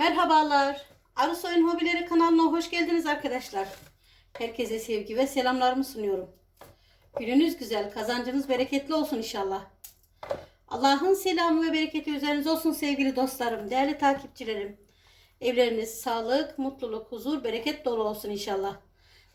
Merhabalar. Arısoy'un Hobileri kanalına hoş geldiniz arkadaşlar. Herkese sevgi ve selamlarımı sunuyorum. Gününüz güzel, kazancınız bereketli olsun inşallah. Allah'ın selamı ve bereketi üzerinize olsun sevgili dostlarım, değerli takipçilerim. Evleriniz sağlık, mutluluk, huzur, bereket dolu olsun inşallah.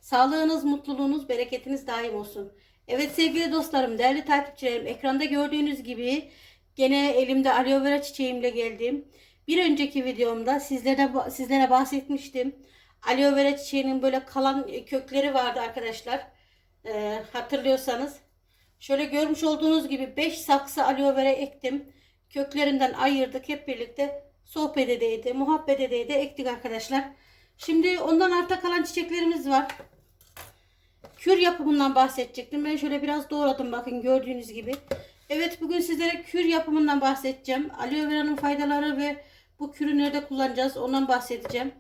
Sağlığınız, mutluluğunuz, bereketiniz daim olsun. Evet sevgili dostlarım, değerli takipçilerim, ekranda gördüğünüz gibi gene elimde aloe vera çiçeğimle geldim. Bir önceki videomda sizlere sizlere bahsetmiştim. Aloe vera çiçeğinin böyle kalan kökleri vardı arkadaşlar. Ee, hatırlıyorsanız. Şöyle görmüş olduğunuz gibi 5 saksı aloe vera ektim. Köklerinden ayırdık hep birlikte sohbet edeydi, muhabbet edeydi ektik arkadaşlar. Şimdi ondan arta kalan çiçeklerimiz var. Kür yapımından bahsedecektim. Ben şöyle biraz doğradım bakın gördüğünüz gibi. Evet bugün sizlere kür yapımından bahsedeceğim. Aloe vera'nın faydaları ve bu kürü nerede kullanacağız ondan bahsedeceğim.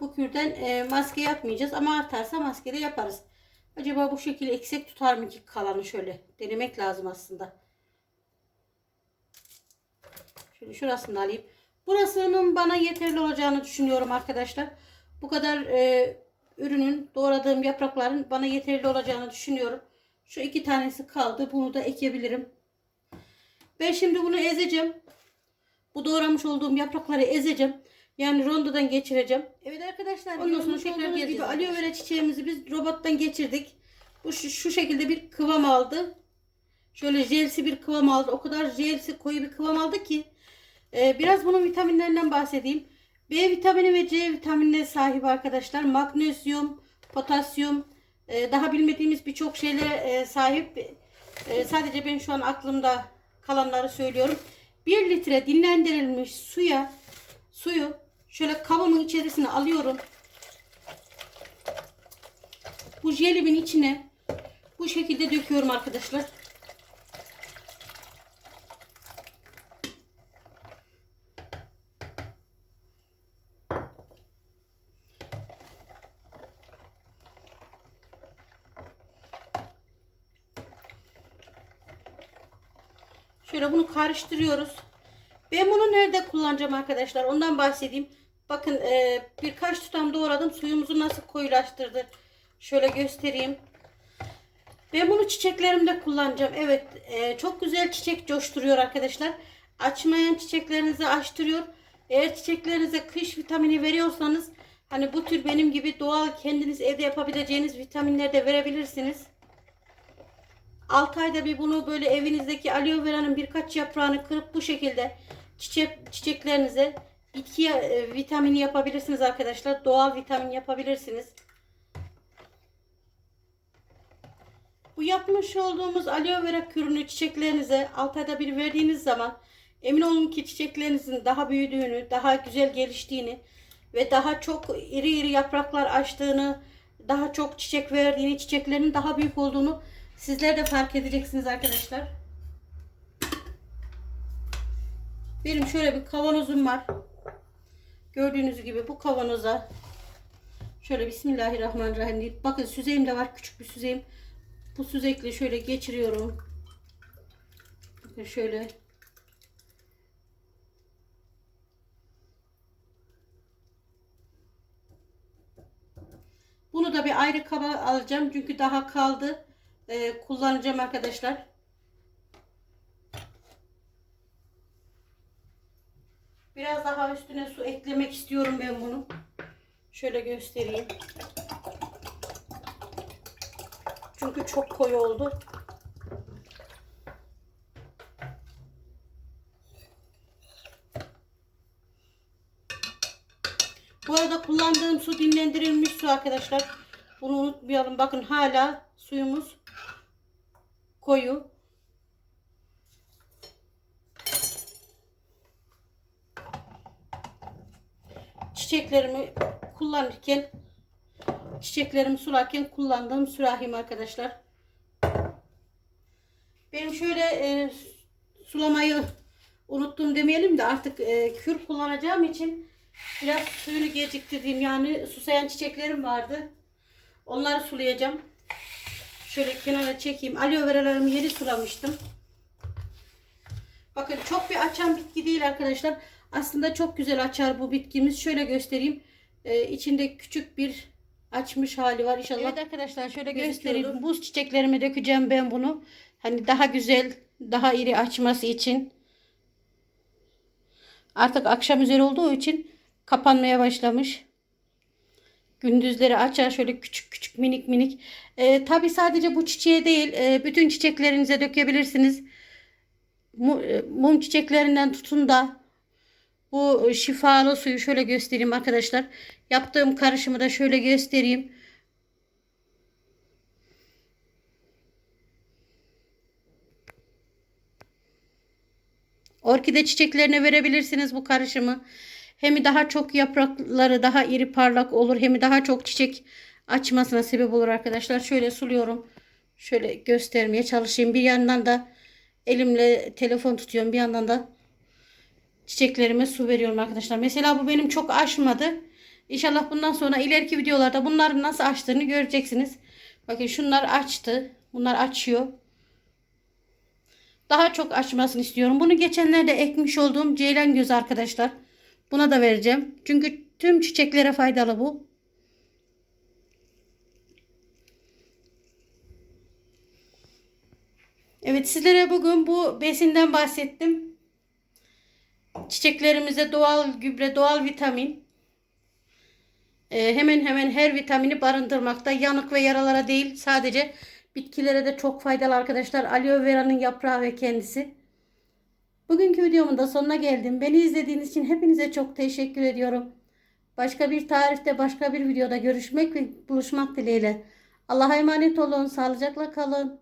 Bu kürden e, maske yapmayacağız ama artarsa maske de yaparız. Acaba bu şekilde eksik tutar mı ki kalanı şöyle denemek lazım aslında. Şöyle şurasını da alayım. Burasının bana yeterli olacağını düşünüyorum arkadaşlar. Bu kadar e, ürünün doğradığım yaprakların bana yeterli olacağını düşünüyorum. Şu iki tanesi kaldı. Bunu da ekebilirim. Ben şimdi bunu ezeceğim. Bu doğramış olduğum yaprakları ezeceğim. Yani rondodan geçireceğim. Evet arkadaşlar. Ondan sonra tekrar gibi aloe vera çiçeğimizi biz robottan geçirdik. Bu şu, şu şekilde bir kıvam aldı. Şöyle jelsi bir kıvam aldı. O kadar jelsi koyu bir kıvam aldı ki. Ee, biraz bunun vitaminlerinden bahsedeyim. B vitamini ve C vitaminine sahip arkadaşlar. Magnezyum, potasyum, e, daha bilmediğimiz birçok şeylere e, sahip. E, sadece ben şu an aklımda kalanları söylüyorum. 1 litre dinlendirilmiş suya suyu şöyle kabımın içerisine alıyorum. Bu jelimin içine bu şekilde döküyorum arkadaşlar. Şöyle bunu karıştırıyoruz. Ben bunu nerede kullanacağım arkadaşlar? Ondan bahsedeyim. Bakın e, birkaç tutam doğradım. Suyumuzu nasıl koyulaştırdı. Şöyle göstereyim. Ben bunu çiçeklerimde kullanacağım. Evet e, çok güzel çiçek coşturuyor arkadaşlar. Açmayan çiçeklerinizi açtırıyor. Eğer çiçeklerinize kış vitamini veriyorsanız hani bu tür benim gibi doğal kendiniz evde yapabileceğiniz vitaminler de verebilirsiniz. 6 ayda bir bunu böyle evinizdeki aloe vera'nın birkaç yaprağını kırıp bu şekilde çiçek çiçeklerinize bitki e, vitamini yapabilirsiniz arkadaşlar. Doğal vitamin yapabilirsiniz. Bu yapmış olduğumuz aloe vera kürünü çiçeklerinize 6 ayda bir verdiğiniz zaman emin olun ki çiçeklerinizin daha büyüdüğünü, daha güzel geliştiğini ve daha çok iri iri yapraklar açtığını, daha çok çiçek verdiğini, çiçeklerin daha büyük olduğunu Sizler de fark edeceksiniz arkadaşlar. Benim şöyle bir kavanozum var. Gördüğünüz gibi bu kavanoza şöyle Bismillahirrahmanirrahim deyip bakın süzeyim de var küçük bir süzeyim. Bu süzekle şöyle geçiriyorum. Bakın şöyle Bunu da bir ayrı kaba alacağım çünkü daha kaldı e, kullanacağım arkadaşlar. Biraz daha üstüne su eklemek istiyorum ben bunu. Şöyle göstereyim. Çünkü çok koyu oldu. Bu arada kullandığım su dinlendirilmiş su arkadaşlar. Bunu unutmayalım. Bakın hala suyumuz koyu. Çiçeklerimi kullanırken çiçeklerimi sularken kullandığım sürahim arkadaşlar. Benim şöyle e, sulamayı unuttum demeyelim de artık e, kür kullanacağım için biraz suyunu geciktirdiğim yani susayan çiçeklerim vardı. Onları sulayacağım. Şöyle kenara çekeyim. Aloe veralarımı yeni sulamıştım. Bakın çok bir açan bitki değil arkadaşlar. Aslında çok güzel açar bu bitkimiz. Şöyle göstereyim. Ee, içinde küçük bir açmış hali var inşallah. Evet arkadaşlar şöyle göstereyim. Buz çiçeklerime dökeceğim ben bunu. Hani daha güzel, daha iri açması için. Artık akşam üzeri olduğu için kapanmaya başlamış. Gündüzleri açar şöyle küçük küçük minik minik. Ee, Tabi sadece bu çiçeğe değil e, bütün çiçeklerinize dökebilirsiniz. Mu- e, Mum çiçeklerinden tutun da bu şifalı suyu şöyle göstereyim arkadaşlar. Yaptığım karışımı da şöyle göstereyim. Orkide çiçeklerine verebilirsiniz bu karışımı. Hem daha çok yaprakları daha iri parlak olur. Hem daha çok çiçek açmasına sebep olur arkadaşlar. Şöyle suluyorum. Şöyle göstermeye çalışayım. Bir yandan da elimle telefon tutuyorum. Bir yandan da çiçeklerime su veriyorum arkadaşlar. Mesela bu benim çok aşmadı. İnşallah bundan sonra ileriki videolarda bunların nasıl açtığını göreceksiniz. Bakın şunlar açtı. Bunlar açıyor. Daha çok açmasını istiyorum. Bunu geçenlerde ekmiş olduğum ceylan göz arkadaşlar. Buna da vereceğim. Çünkü tüm çiçeklere faydalı bu. Evet sizlere bugün bu besinden bahsettim. Çiçeklerimize doğal gübre, doğal vitamin. Ee, hemen hemen her vitamini barındırmakta. Yanık ve yaralara değil sadece bitkilere de çok faydalı arkadaşlar. Aloe vera'nın yaprağı ve kendisi. Bugünkü videomun da sonuna geldim. Beni izlediğiniz için hepinize çok teşekkür ediyorum. Başka bir tarifte, başka bir videoda görüşmek ve buluşmak dileğiyle. Allah'a emanet olun. Sağlıcakla kalın.